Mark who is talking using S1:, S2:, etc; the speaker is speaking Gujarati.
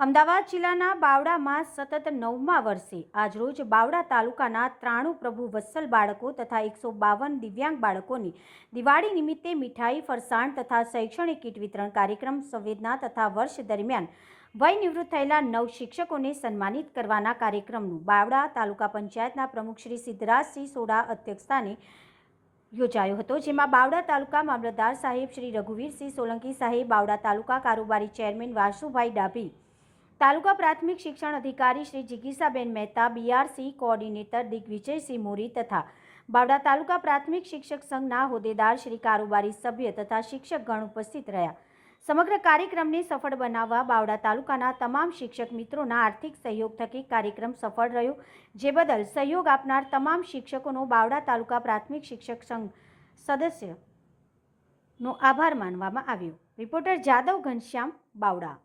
S1: અમદાવાદ જિલ્લાના બાવડામાં સતત નવમા વર્ષે આજરોજ બાવડા તાલુકાના ત્રાણું પ્રભુ વત્સલ બાળકો તથા એકસો બાવન દિવ્યાંગ બાળકોની દિવાળી નિમિત્તે મીઠાઈ, ફરસાણ તથા શૈક્ષણિક કીટ વિતરણ કાર્યક્રમ, સંવેદના તથા વર્ષ દરમિયાન વય નિવૃત્ત થયેલા નવ શિક્ષકોને સન્માનિત કરવાના કાર્યક્રમનું બાવડા તાલુકા પંચાયતના પ્રમુખ શ્રી સિદ્ધરાજસિંહ સોડા અધ્યક્ષસ્થાને યોજાયો હતો, જેમાં બાવડા તાલુકા મામલતદાર સાહેબ શ્રી રઘુવીરસિંહ સોલંકી સાહેબ, બાવડા તાલુકા કારોબારી ચેરમેન વાસુભાઈ ડાભી તાલુકા પ્રાથમિક શિક્ષણ અધિકારી શ્રી જિગીસાબેન મહેતા બીઆરસી કોઓર્ડિનેટર દિગ્વિજયસિંહ મોરી તથા બાવડા તાલુકા પ્રાથમિક શિક્ષક સંઘના હોદ્દેદાર શ્રી કારોબારી સભ્ય તથા શિક્ષકગણ ઉપસ્થિત રહ્યા. સમગ્ર કાર્યક્રમને સફળ બનાવવા બાવડા તાલુકાના તમામ શિક્ષક મિત્રોના આર્થિક સહયોગ થકી કાર્યક્રમ સફળ રહ્યો. જે બદલ સહયોગ આપનાર તમામ શિક્ષકોનો બાવડા તાલુકા પ્રાથમિક શિક્ષક સંઘ સદસ્યનો આભાર માનવામાં આવ્યો. રિપોર્ટર જાદવ ઘનશ્યામ બાવડા.